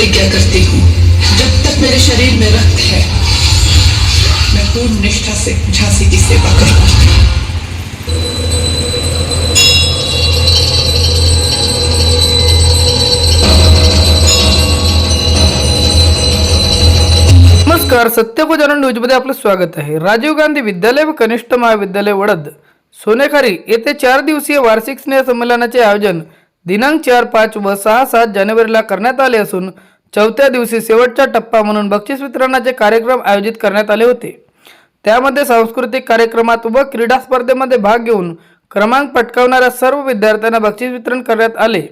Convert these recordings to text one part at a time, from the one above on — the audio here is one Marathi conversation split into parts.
प्रतिज्ञा करती हूँ। जब तक मेरे शरीर में रक्त है मैं पूर्ण निष्ठा से झांसी की सेवा करूंगा। नमस्कार सत्यप्रचारण न्यूजमध्ये आपलं स्वागत आहे. राजीव गांधी विद्यालय व कनिष्ठ महाविद्यालय वडद सोनेखारी येथे चार दिवसीय वार्षिक स्नेह संमेलनाचे आयोजन दिनांक चार पाच व सहा सात जानेवारीला करण्यात आले असून चौथ्या दिवशी शेवटचा टप्पा म्हणून बक्षीस वितरणाचे कार्यक्रम आयोजित करण्यात आले होते. त्यामध्ये सांस्कृतिक कार्यक्रमात व क्रीडा स्पर्धेमध्ये भाग घेऊन क्रमांक पटकावणाऱ्या सर्व विद्यार्थ्यांना बक्षीस वितरण करण्यात आले.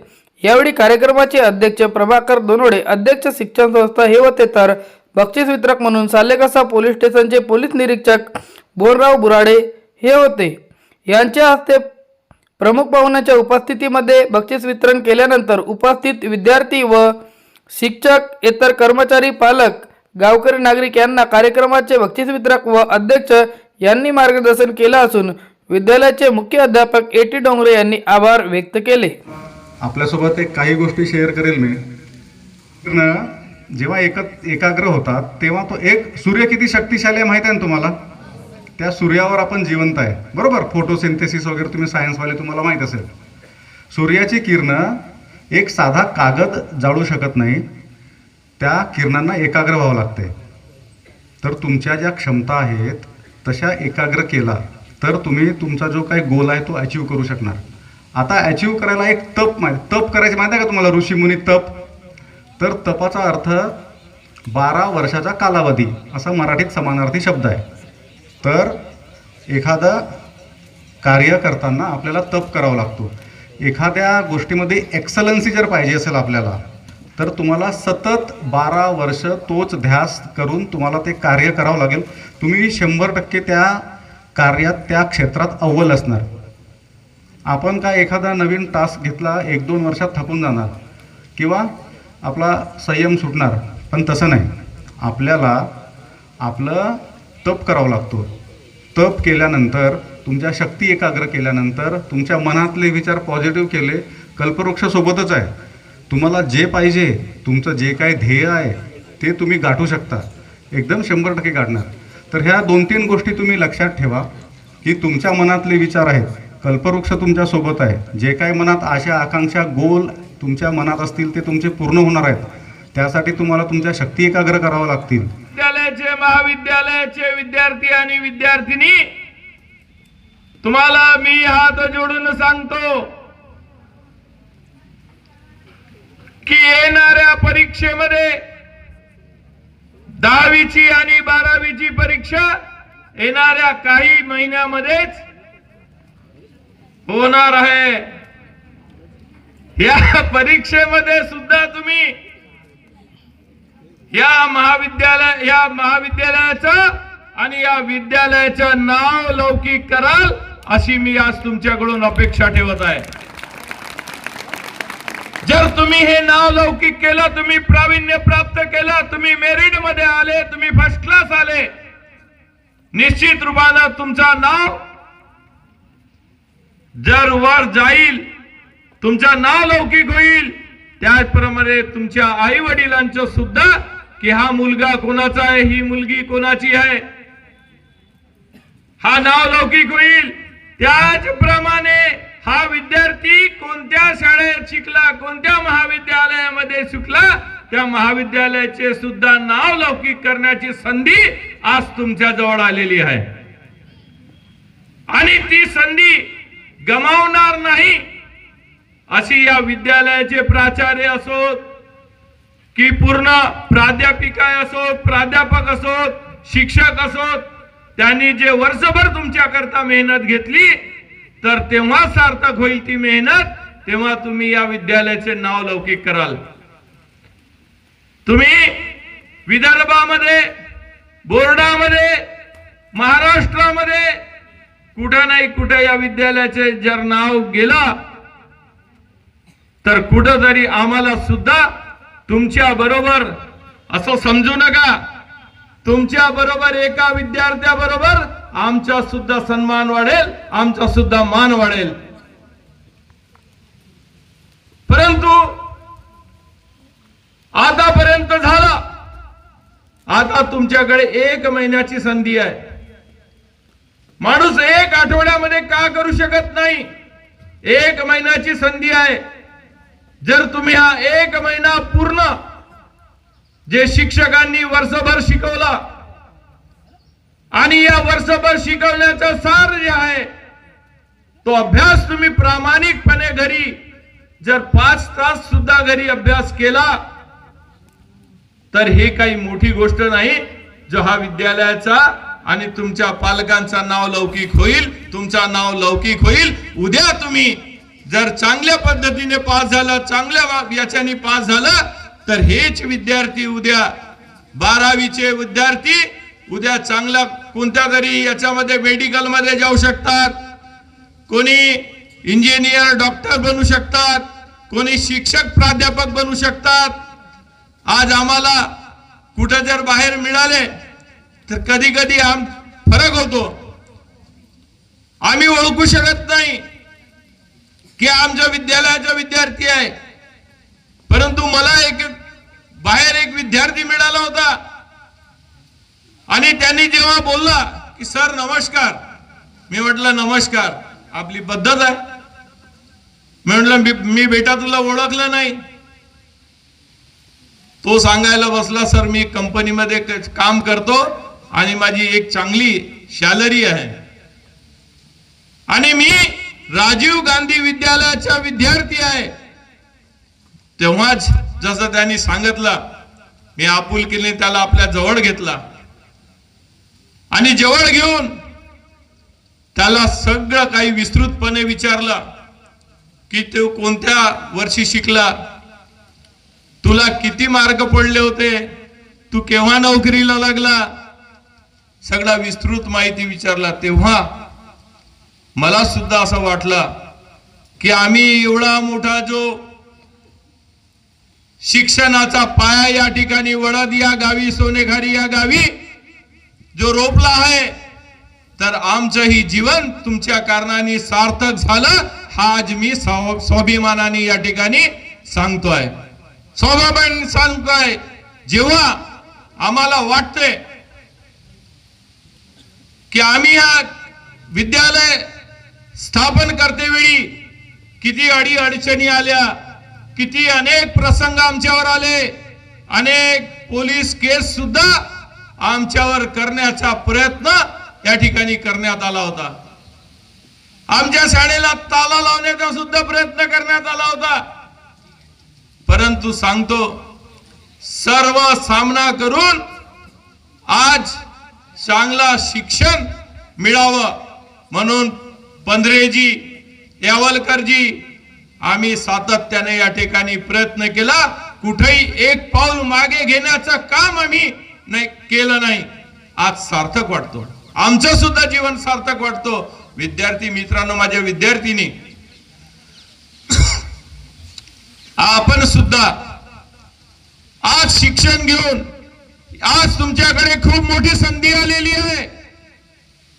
यावेळी कार्यक्रमाचे अध्यक्ष प्रभाकर दोनोडे अध्यक्ष शिक्षण संस्था हे होते तर बक्षीस वितरक म्हणून सालेकसा पोलीस स्टेशनचे पोलीस निरीक्षक बोरराव बुराडे हे होते. यांच्या हस्ते प्रमुख पाहुण्याच्या उपस्थितीमध्ये बक्षीस वितरण केल्यानंतर उपस्थित विद्यार्थी व शिक्षक इतर कर्मचारी पालक गावकरी नागरिक यांना कार्यक्रमाचे बक्षीस वितरक व अध्यक्ष यांनी मार्गदर्शन केलं असून विद्यालयाचे मुख्य अध्यापक ए टी डोंगरे यांनी आभार व्यक्त केले. आपल्यासोबत एक काही गोष्टी शेअर करेल मी. जेव्हा एकत एकाग्र होतात तेव्हा तो एक सूर्य किती शक्तिशाली आहे माहिती आहे ना तुम्हाला? त्या सूर्यावर आपण जिवंत आहे. बरोबर? फोटोसिंथेसिस वगैरे तुम्ही सायन्सवाले तुम्हाला माहीत असेल. सूर्याची किरणं एक साधा कागद जाळू शकत नाही. त्या किरणांना एकाग्र व्हावं लागते. तर तुमच्या ज्या क्षमता आहेत तशा एकाग्र केला तर तुम्ही तुमचा जो काही गोल आहे तो अचीव करू शकणार. आता अचीव करायला एक तप माहिती तप करायचे माहिती आहे का तुम्हाला ऋषीमुनी तप? तर तपाचा अर्थ बारा वर्षाचा कालावधी असा मराठीत समानार्थी शब्द आहे. तर एखादं कार्य करताना आपल्याला तप करावा लागतो. एखाद्या गोष्टीमध्ये एक्सलन्सी जर पाहिजे असेल आपल्याला तर तुम्हाला सतत बारा वर्ष तोच ध्यास करून तुम्हाला ते कार्य करावं लागेल. तुम्ही शंभर टक्के त्या कार्यात त्या क्षेत्रात अव्वल असणार. आपण काय एखादा नवीन टास्क घेतला एक दोन वर्षात थकून जाणार किंवा आपला संयम सुटणार पण तसं नाही. आपल्याला आपलं तप करावं लागतो. तप केल्यानंतर तुमच्या शक्ती एकाग्र केल्यानंतर तुमच्या मनातले विचार पॉझिटिव्ह केले कल्पवृक्षासोबतच आहे. तुम्हाला जे पाहिजे तुमचं जे काय ध्येय आहे ते तुम्ही गाठू शकता. एकदम शंभर टक्के गाठणार. तर ह्या दोन तीन गोष्टी तुम्ही लक्षात ठेवा की तुमच्या मनातले विचार आहेत कल्पवृक्ष तुमच्यासोबत आहे. जे काय मनात आशा आकांक्षा गोल तुमच्या मनात असतील ते तुमचे पूर्ण होणार आहेत. त्यासाठी तुम्हाला तुमच्या शक्ती एकाग्र करावं लागतील. विद्यालयाचे महाविद्यालयाचे विद्यार्थी आणि विद्यार्थिनी तुम्हाला मी हात जोडून सांगतो की येणाऱ्या परीक्षेमध्ये दहावीची आणि बारावीची परीक्षा येणाऱ्या काही महिन्यामध्येच होणार आहे. या परीक्षेमध्ये सुद्धा तुम्ही या महाविद्यालय या महाविद्यालयाचं आणि या विद्यालयाचं नाव लौकिक कराल. अशी मी आज तुमच्याकडून अपेक्षा ठेवत आहे. जर तुम्ही हे नाव लौकिक केलं तुम्ही प्रावीण्य प्राप्त केलं तुम्ही मेरिटमध्ये आले तुम्ही फर्स्ट क्लास आले निश्चित रूपानं तुमचं नाव जर वर जाईल तुमचा नाव लौकिक होईल त्याचप्रमाणे तुमच्या आई वडिलांचं सुद्धा की हा मुलगा कोणाचा आहे ही मुलगी कोणाची आहे हा नाव लौकिक होईल. त्याचप्रमाणे हा विद्यार्थी कोणत्या शाळेत शिकला कोणत्या महाविद्यालयामध्ये शिकला त्या महाविद्यालयाचे सुद्धा नाव लौकिक करण्याची संधी आज तुमच्या जवळ आलेली आहे. आणि ती संधी गमावणार नाही अशी या विद्यालयाचे प्राचार्य असोत की पूर्ण प्राध्यापिका असोत प्राध्यापक असोत शिक्षक असोत त्यांनी जे वर्षभर तुमच्याकरता मेहनत घेतली तर तेव्हा सार्थक होईल ती मेहनत तेव्हा तुम्ही या विद्यालयाचे नाव लौकिक कराल. तुम्ही विदर्भामध्ये बोर्डामध्ये महाराष्ट्रामध्ये कुठं नाही कुठं या विद्यालयाचे जर नाव गेलं तर कुठंतरी आम्हाला सुद्धा तुमच्या बरोबर असं समजू नका. तुमच्या बरोबर एका विद्यार्थ्याबरोबर आमचा सुद्धा सन्मान वाढेल आमचा सुद्धा मान वाढेल. परंतु आतापर्यंत आता तुमच्याकडे एक महिन्याची संधी आहे. माणूस एक आठवड्यामध्ये का करू शकत नाही? एक महिन्याची संधी आहे. जर तुम्ही हा एक महिना पूर्ण जे शिक्षकांनी वर्षभर शिकवलं आणि या वर्षभर शिकवण्याचा सार जे आहे तो अभ्यास तुम्ही प्रामाणिकपणे घरी जर पाच तास सुद्धा घरी अभ्यास केला तर हे काही मोठी गोष्ट नाही जो हा विद्यालयाचा आणि तुमच्या पालकांचा नाव लौकिक होईल तुमचा नाव लौकिक होईल. उद्या तुम्ही जर चांगल्या पद्धतीने पास झाला चांगल्या वा- याच्याने पास झाला तर हेच विद्यार्थी उद्या बारावीचे विद्यार्थी उद्या चांगला कोणत्या तरी याच्यामध्ये मेडिकलमध्ये जाऊ शकतात. कोणी इंजिनियर डॉक्टर बनू शकतात. कोणी शिक्षक प्राध्यापक बनू शकतात. आज आम्हाला कुठं जर बाहेर मिळाले तर कधी कधी आम फरक होतो. आम्ही ओळखू शकत नाही की आमच्या विद्यालयाचा विद्यार्थी आहे. परंतु मला एक बाहेर एक विद्यार्थी मिळाला होता. आणि त्यांनी जेव्हा बोलला की सर नमस्कार. मी म्हटलं नमस्कार आपली पद्धत आहे. मी म्हटलं मी- बेटा तुला ओळखलं नाही. तो सांगायला बसला सर मी कंपनीमध्ये काम करतो आणि माझी एक चांगली सॅलरी आहे. आणि मी राजीव गांधी विद्यालयाचा विद्यार्थी आहे. तेव्हाच जसं त्यांनी सांगितलं मी आपुलकीने त्याला आपल्या जवळ घेतला. आणि जवळ घेऊन त्याला सगळं काही विस्तृतपणे विचारलं की तो कोणत्या वर्षी शिकला? तुला किती मार्क पडले होते? तू केव्हा नोकरीला लागला? सगळा विस्तृत माहिती विचारला. तेव्हा मला सुद्धा असं वाटलं की आम्ही एवढा मोठा जो शिक्षणाचा पाया या ठिकाणी वडद या गावी सोनेघारी या गावी. जो रोपला आहे तर आमचंही जीवन तुमच्या कारणाने सार्थक झालं हा आज मी स्वाभिमानाने या ठिकाणी सांगतोय. स्वाभिमान सांगतोय जेव्हा आम्हाला वाटते की आम्ही हा विद्यालय स्थापन करते वेळी किती अडी अडचणी आल्या किती अनेक प्रसंग आमच्यावर आले. अनेक पोलीस केस सुद्धा आमच्यावर करण्याचा प्रयत्न या ठिकाणी करण्यात आला होता. आमच्या शाळेला ताला लावण्याचा सुद्धा प्रयत्न करण्यात आला होता. परंतु सांगतो सर्व सामना करून आज चांगला शिक्षण मिळावं म्हणून पंधरेजी यावलकरजी आम्ही सातत्याने या ठिकाणी प्रयत्न केला. कुठेही एक पाऊल मागे घेण्याचं काम आम्ही नाही केलं नाही. आज सार्थक वाटतो. आमचं सुद्धा जीवन सार्थक वाटतो. विद्यार्थी मित्रांनो माझ्या विद्यार्थिनी आपण सुद्धा आज शिक्षण घेऊन आज तुमच्याकडे खूप मोठी संधी आलेली आहे.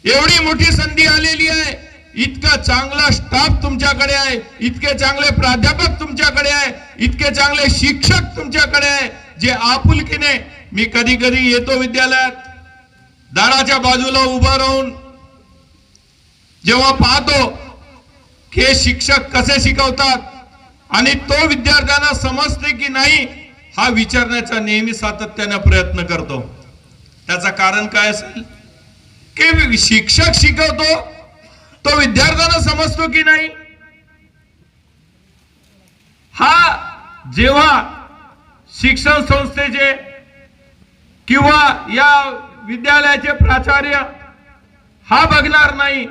एवढी मोठी संधी आलेली आहे. इतका चांगला स्टाफ तुमच्याकडे आहे इतके चांगले प्राध्यापक तुमच्याकडे आहे इतके चांगले शिक्षक तुमच्याकडे आहे जे आपुलकीने मी कधी कधी येतो विद्यालयात दाराच्या बाजूला उभा राहून जेव्हा पाहतो की हे शिक्षक कसे शिकवतात आणि तो विद्यार्थ्यांना समजते की नाही हा विचारण्याचा नेहमी सातत्याने प्रयत्न करतो. त्याचं कारण काय असेल? की शिक्षक शिकवतो तो विद्यार्थ्यांना समजतो की नाही? हा जेव्हा शिक्षण संस्थेचे किंवा या विद्यालयाचे प्राचार्य हा बघणार नाही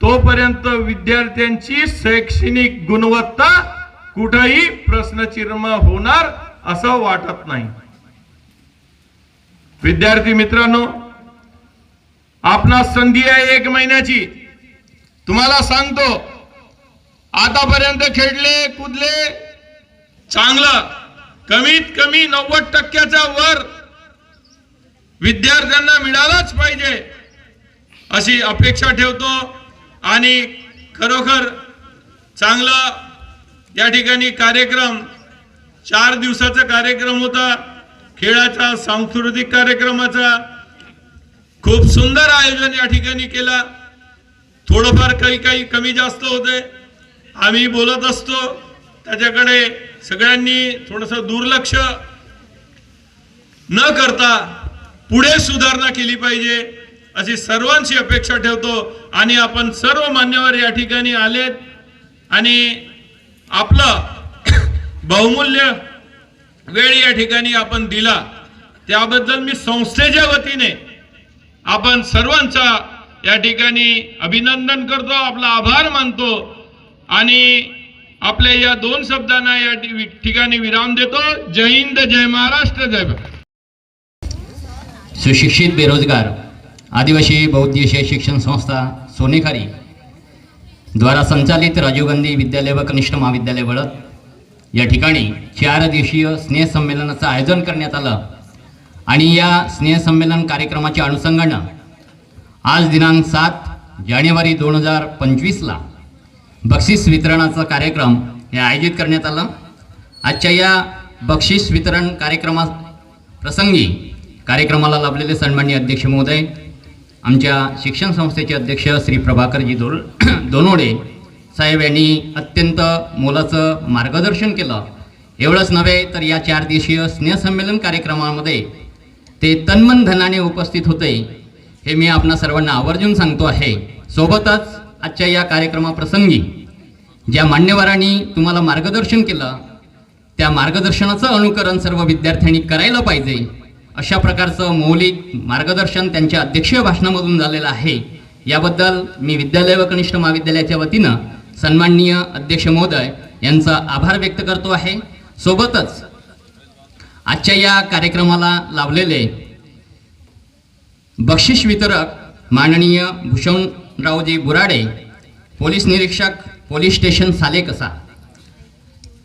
तोपर्यंत विद्यार्थ्यांची शैक्षणिक गुणवत्ता कुठेही प्रश्नचिन्ह होणार असं वाटत नाही. विद्यार्थी मित्रांनो आपणास संधी आहे एक महिन्याची. तुम्हाला सांगतो आतापर्यंत खेळले कुदले चांगलं कमीत कमी नव्वद टक्क्याचा वर विद्यार्थ्यांना मिळालाच पाहिजे अशी अपेक्षा ठेवतो. आणि खरोखर चांगला या ठिकाणी कार्यक्रम चार दिवसाचा कार्यक्रम होता खेळाचा सांस्कृतिक कार्यक्रमाचा खूप सुंदर आयोजन या ठिकाणी केला. थोडंफार काही काही कमी जास्त होते. आम्ही बोलत असतो त्याच्याकडे सगळ्यांनी थोडस दुर्लक्ष न करता पुढे सुधारणा केली पाहिजे अशी सर्वांची अपेक्षा ठेवतो. आणि आपण सर्व मान्यवर या ठिकाणी आलेत. आणि आपलं बहुमूल्य वेळ या ठिकाणी आपण दिला. त्याबद्दल मी संस्थेच्या वतीने आपण सर्वांचा या ठिकाणी अभिनंदन करतो आपला आभार मानतो आणि आपल्या या दोन शब्दांना या ठि- ठिकाणी विराम देतो. जय हिंद जय महाराष्ट्र जय भारत. सुशिक्षित बेरोजगार आदिवासी बहुद्देशीय शिक्षण संस्था सोनेखारी द्वारा संचालित राजीव गांधी विद्यालय व कनिष्ठ महाविद्यालय वळत या ठिकाणी चार दिवसीय स्नेहसंमेलनाचं आयोजन करण्यात आलं आणि या स्नेहसंमेलन कार्यक्रमाच्या अनुषंगानं आज दिनांक सात जानेवारी दोन हजार पंचवीसला बक्षीस वितरणाचा कार्यक्रम हे आयोजित करण्यात आला. आजच्या या बक्षीस वितरण कार्यक्रमा प्रसंगी कार्यक्रमाला लाभलेले सन्मान्य अध्यक्ष महोदय आमच्या शिक्षण संस्थेचे अध्यक्ष श्री प्रभाकरजी दोल दोनोडे साहेब यांनी अत्यंत मोलाचं मार्गदर्शन केलं. एवढंच नव्हे तर या चार दिवसीय स्नेहसंमेलन कार्यक्रमामध्ये ते तन्मन धनाने उपस्थित होते. हे मी आपणा सर्वांना आवर्जून सांगतो आहे. सोबतच आजच्या या कार्यक्रमाप्रसंगी ज्या मान्यवरांनी तुम्हाला मार्गदर्शन केलं त्या मार्गदर्शनाचं अनुकरण सर्व विद्यार्थ्यांनी करायला पाहिजे अशा प्रकारचं मौलिक मार्गदर्शन त्यांच्या अध्यक्षीय भाषणामधून झालेलं आहे. याबद्दल मी विद्यालय व कनिष्ठ महाविद्यालयाच्या वतीनं सन्माननीय अध्यक्ष महोदय यांचा आभार व्यक्त करतो आहे. सोबतच आजच्या या कार्यक्रमाला लावलेले बक्षीस वितरक माननीय भूषणरावजी बुराडे पोलीस निरीक्षक पोलीस स्टेशन सालेकसा.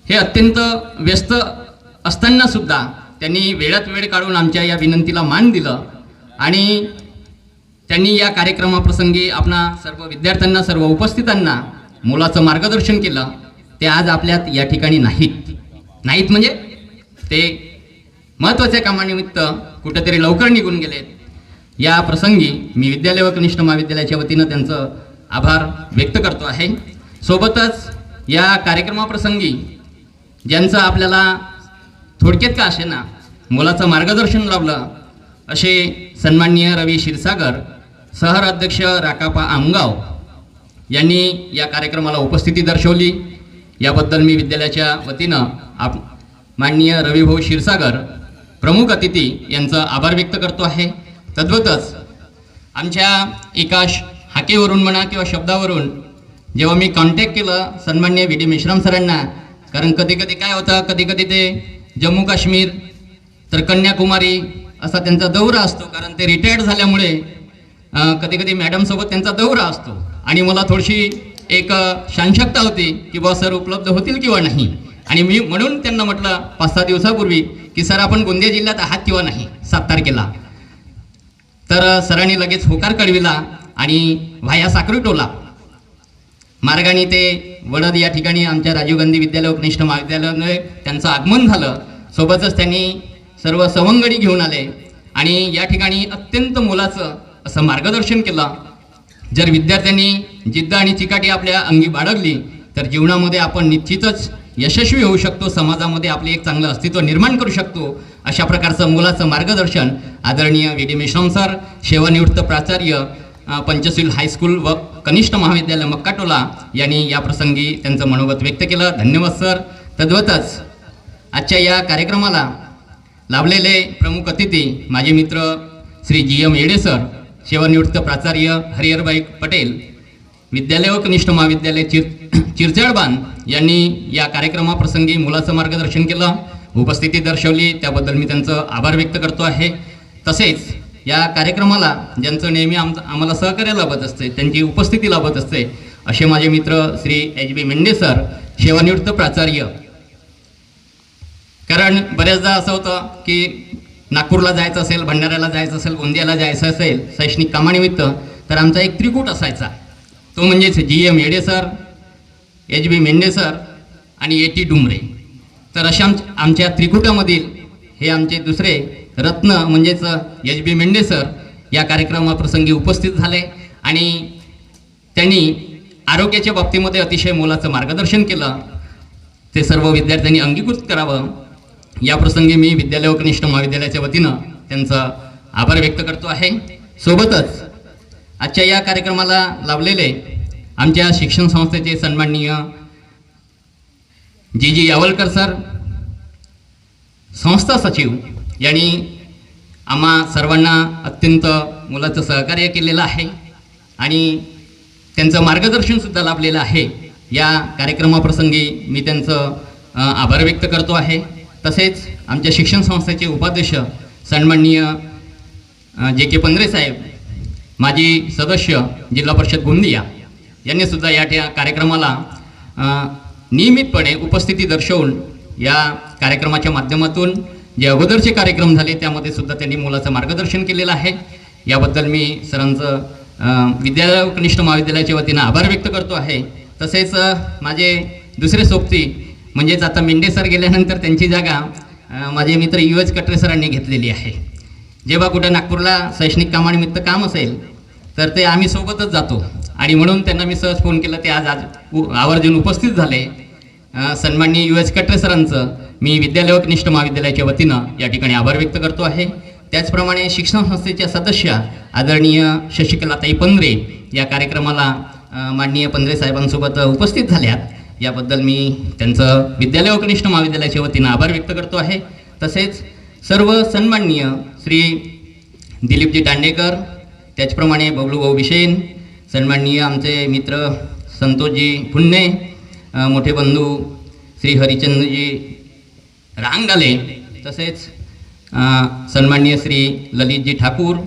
हे अत्यंत व्यस्त असताना सुद्धा त्यांनी वेळात वेळ काढून आमच्या या विनंतीला मान दिलं आणि त्यांनी या कार्यक्रमाप्रसंगी आपणा सर्व विद्यार्थ्यांना सर्व उपस्थितांना मुलाचं मार्गदर्शन केलं. ते आज आपल्यात या ठिकाणी नाहीत. नाहीत म्हणजे? ते महत्त्वाच्या कामानिमित्त कुठेतरी लवकर निघून गेलेत. या प्रसंगी मी विद्यालय व कनिष्ठ महाविद्यालयाच्या वतीनं त्यांचं आभार व्यक्त करतो आहे. सोबतच या कार्यक्रमाप्रसंगी ज्यांचं आपल्याला थोडक्यात का असे ना मुलाचं मार्गदर्शन लाभलं असे सन्माननीय रवी क्षीरसागर शहर अध्यक्ष राकापा आमगाव यांनी या कार्यक्रमाला उपस्थिती दर्शवली. याबद्दल मी विद्यालयाच्या वतीनं आप माननीय रविभाऊ क्षीरसागर प्रमुख अतिथी यांचं आभार व्यक्त करतो आहे. तद्वतच आमच्या एका श- हाकेवरून म्हणा किंवा शब्दावरून जेव्हा मी कॉन्टॅक्ट केलं सन्मान्य व्ही डी मेश्राम सरांना कारण कधी कधी काय होतं कधी कधी ते जम्मू काश्मीर तर कन्याकुमारी असा त्यांचा दौरा असतो कारण ते रिटायर्ड झाल्यामुळे कधी कधी मॅडमसोबत त्यांचा दौरा असतो. आणि मला थोडीशी एक शांशकता होती की बा सर उपलब्ध होतील किंवा नाही. आणि मी म्हणून त्यांना म्हटलं पाच सहा दिवसापूर्वी की सर आपण गोंदिया जिल्ह्यात आहात किंवा नाही सात तारखेला. तर सरांनी लगेच होकार कळविला आणि व्हाया साखरी टोला. मार्गाने ते वडद या ठिकाणी आमच्या राजीव गांधी विद्यालय उपनिष्ठ कनिष्ठ महाविद्यालयामध्ये त्यांचं आगमन झालं. सोबतच त्यांनी सर्व सवंगडी घेऊन आले आणि या ठिकाणी अत्यंत मोलाचं असं मार्गदर्शन केलं. जर विद्यार्थ्यांनी जिद्द आणि चिकाटी आपल्या अंगी बाळगली तर जीवनामध्ये आपण निश्चितच यशस्वी होऊ शकतो समाजामध्ये आपले एक चांगलं अस्तित्व निर्माण करू शकतो. अशा प्रकारचं मुलाचं मार्गदर्शन आदरणीय व्ही डी मेश्राम सर सेवानिवृत्त प्राचार्य पंचशील हायस्कूल व कनिष्ठ महाविद्यालय मक्काटोला यांनी या प्रसंगी त्यांचं मनोगत व्यक्त केलं. धन्यवाद सर. तद्वतच आजच्या या कार्यक्रमाला लाभलेले प्रमुख अतिथी माझे मित्र Shri G M Yede sir सेवानिवृत्त प्राचार्य हरिहरभाई पटेल विद्यालय व कनिष्ठ महाविद्यालय चिर चिरजळबान यांनी या कार्यक्रमाप्रसंगी मुलाचं मार्गदर्शन केलं. उपस्थिती दर्शवली. त्याबद्दल मी त्यांचं आभार व्यक्त करतो आहे. तसेच या कार्यक्रमाला ज्यांचं नेहमी आम आम्हाला सहकार्य लाभत असते त्यांची उपस्थिती लाभत असते असे माझे मित्र Shri H B Mendhe sir सेवानिवृत्त प्राचार्य. कारण बऱ्याचदा असं होतं की नागपूरला जायचं असेल भंडाऱ्याला जायचं असेल गोंदियाला जायचं असेल शैक्षणिक कामानिमित्त तर आमचा एक त्रिकूट असायचा. तो म्हणजेच G M Yede sir H B Mendhe sir आणि ए टी डुमरे. तर अशा आमच्या त्रिकुटामधील हे आमचे दुसरे रत्न म्हणजेच एच बी मेंढे सर या कार्यक्रमाप्रसंगी उपस्थित झाले आणि त्यांनी आरोग्याच्या बाबतीमध्ये अतिशय मोलाचं मार्गदर्शन केलं. ते सर्व विद्यार्थ्यांनी अंगीकृत करावं. या प्रसंगी मी विद्यालय व कनिष्ठ महाविद्यालयाच्या वतीनं त्यांचा आभार व्यक्त करतो आहे. सोबतच आजच्या या कार्यक्रमाला लावलेले आमच्या शिक्षण संस्थेचे सन्माननीय जी जी यावलकर सर संस्था सचिव यांनी आम्हा सर्वांना अत्यंत मुलाचं सहकार्य केलेलं आहे आणि त्यांचं मार्गदर्शनसुद्धा लाभलेलं आहे. या कार्यक्रमाप्रसंगी मी त्यांचं आभार व्यक्त करतो आहे. तसेच आमच्या शिक्षण संस्थेचे उपाध्यक्ष सन्माननीय जे के पंधरे साहेब माजी सदस्य जिल्हा परिषद गोंदिया यांनीसुद्धा या ठिया कार्यक्रमाला नियमितपणे उपस्थिती दर्शवून या कार्यक्रमाच्या माध्यमातून जे अगोदरचे कार्यक्रम झाले त्यामध्ये सुद्धा त्यांनी मुलाचं मार्गदर्शन केलेलं आहे. याबद्दल मी सरांचं विद्यालय कनिष्ठ महाविद्यालयाच्या वतीनं आभार व्यक्त करतो आहे. तसेच माझे दुसरे सोबती म्हणजेच आता मेंढे सर गेल्यानंतर त्यांची जागा माझे मित्र यू एच कटरे सरांनी घेतलेली आहे. जेव्हा कुठं नागपूरला शैक्षणिक कामानिमित्त काम असेल तर ते आम्ही सोबतच जातो. आणि म्हणून त्यांना मी सहज फोन केला ते आज आज उ- आवर्जून उपस्थित झाले. सन्माननीय यू एस कटरे सरांचं मी विद्यालय व कनिष्ठ महाविद्यालयाच्या वतीनं या ठिकाणी आभार व्यक्त करतो आहे. त्याचप्रमाणे शिक्षण संस्थेच्या सदस्य आदरणीय शशिकलाताई पंधरे या कार्यक्रमाला माननीय पंधरे साहेबांसोबत उपस्थित झाल्यात. याबद्दल मी त्यांचं विद्यालय व कनिष्ठ महाविद्यालयाच्या वतीनं आभार व्यक्त करतो आहे. तसेच सर्व सन्माननीय श्री दिलीपजी दांडेकर त्याचप्रमाणे बबलूभाऊ विशेन सन्माननीय आमचे मित्र संतोषजी पुन्ने मोठे बंधू श्री हरिचंद्रजी रांगाले तसेच सन्माननीय श्री ललितजी ठाकूर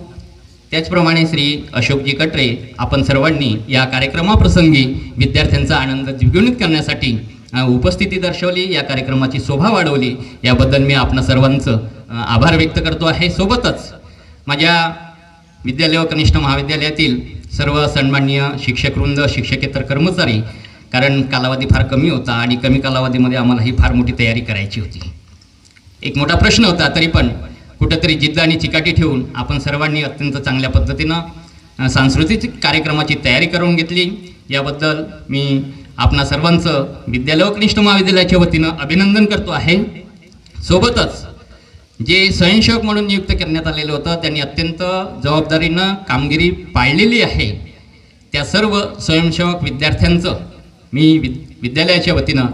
त्याचप्रमाणे श्री अशोकजी कटरे आपण सर्वांनी या कार्यक्रमाप्रसंगी विद्यार्थ्यांचा आनंद द्विगुणित करण्यासाठी उपस्थिती दर्शवली या कार्यक्रमाची शोभा वाढवली. याबद्दल मी आपणा सर्वांचं आभार व्यक्त करतो आहे. सोबतच माझ्या विद्यालय व कनिष्ठ महाविद्यालयातील सर्व सन्माननीय शिक्षकवृंद शिक्षकेतर कर्मचारी कारण कालावधी फार कमी होता आणि कमी कालावधीमध्ये आम्हाला ही फार मोठी तयारी करायची होती. एक मोठा प्रश्न होता तरी पण कुठंतरी जिद्द आणि चिकाटी ठेवून आपण सर्वांनी अत्यंत चांगल्या पद्धतीनं सांस्कृतिक कार्यक्रमाची तयारी करून घेतली. याबद्दल मी आपणा सर्वांचं विद्यालय व कनिष्ठ महाविद्यालयाच्या वतीनं अभिनंदन करतो आहे. सोबतच जे स्वयंसेवक म्हणून नियुक्त करण्यात आलेलं होतं त्यांनी अत्यंत जबाबदारीनं कामगिरी पाळलेली आहे. त्या सर्व स्वयंसेवक विद्यार्थ्यांचं मी विद विद्यालयाच्या वतीनं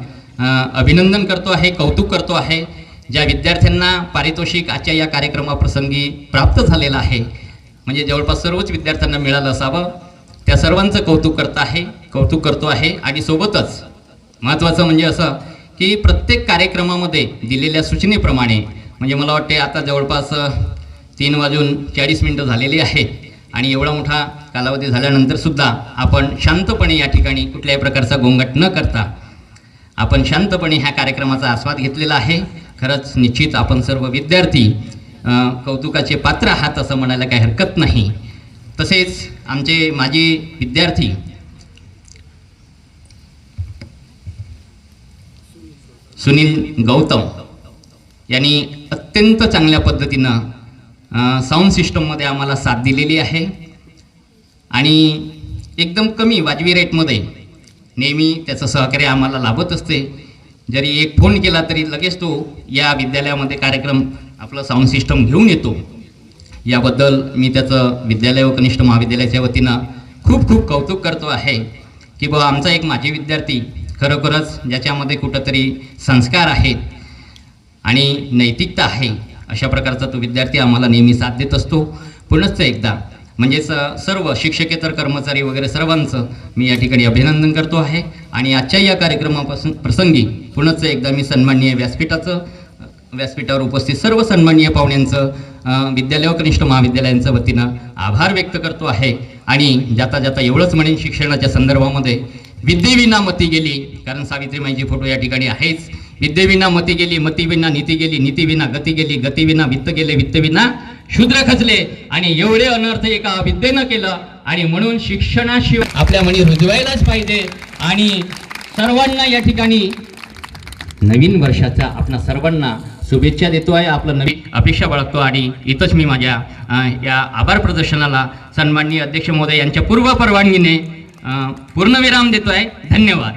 अभिनंदन करतो आहे कौतुक करतो आहे. ज्या विद्यार्थ्यांना पारितोषिक आजच्या या कार्यक्रमाप्रसंगी प्राप्त झालेलं आहे म्हणजे जवळपास सर्वच विद्यार्थ्यांना मिळालं असावं त्या सर्वांचं कौतुक करत आहे कौतुक करतो आहे. आणि सोबतच महत्त्वाचं म्हणजे असं की प्रत्येक कार्यक्रमामध्ये दिलेल्या सूचनेप्रमाणे म्हणजे मला वाटते आता जवळपास तीन वाजून चाळीस मिनटं झालेली आहेत. आणि एवढा मोठा कालावधी झाल्यानंतर सुद्धा आपण शांतपणे या ठिकाणी कुठल्याही प्रकारचा गोंगाट न करता आपण शांतपणे ह्या कार्यक्रमाचा आस्वाद घेतलेला आहे. खरंच निश्चित आपण सर्व विद्यार्थी कौतुकाचे पात्र आहात असं म्हणायला काही हरकत नाही. तसेच आमचे माजी विद्यार्थी सुनील गौतम यांनी अत्यंत चांगल्या पद्धतीनं साऊंड सिस्टममध्ये आम्हाला साथ दिलेली आहे. आणि एकदम कमी वाजवी रेटमध्ये नेहमी त्याचं सहकार्य आम्हाला लाभत असते. जरी एक फोन केला तरी लगेच तो या विद्यालयामध्ये कार्यक्रम आपलं साऊंड सिस्टम घेऊन येतो. याबद्दल मी त्याचं विद्यालय व कनिष्ठ महाविद्यालयाच्या वतीनं खूप खूप कौतुक करतो आहे की बुवा आमचा एक माजी विद्यार्थी खरोखरच ज्याच्यामध्ये कुठंतरी संस्कार आहेत आणि नैतिकता आहे अशा प्रकारचा तो विद्यार्थी आम्हाला नेहमी साथ देत असतो. पुनश्च एकदा म्हणजेच सर्व शिक्षकेतर कर्मचारी वगैरे सर्वांचं मी या ठिकाणी अभिनंदन करतो आहे. आणि आजच्या या कार्यक्रमापासून प्रसंगी पुनश्च एकदा मी सन्माननीय व्यासपीठाचं व्यासपीठावर उपस्थित सर्व सन्माननीय पाहुण्यांचं विद्यालय व कनिष्ठ महाविद्यालयांच्या वतीनं आभार व्यक्त करतो आहे. आणि जाता जाता एवढंच म्हणेन शिक्षणाच्या संदर्भामध्ये विद्येविना मती गेली कारण सावित्रीमाईंचे फोटो या ठिकाणी आहेच. विद्येविना मती गेली मतीविना नीती गेली नीतीविना गती गेली गतीविना वित्त गेले वित्तविना शूद्र खचले. आणि एवढे अनर्थ एका विद्येनं केलं. आणि म्हणून शिक्षणाशिवाय आपल्या मनी रुजवायलाच पाहिजे. आणि सर्वांना या ठिकाणी नवीन वर्षाचा आपणा सर्वांना शुभेच्छा देतो आहे. आपलं नवी अपेक्षा बाळगतो. आणि इथंच मी माझ्या या आभार प्रदर्शनाला सन्माननीय अध्यक्ष महोदय यांच्या पूर्व परवानगीने पूर्णविराम देतो आहे धन्यवाद.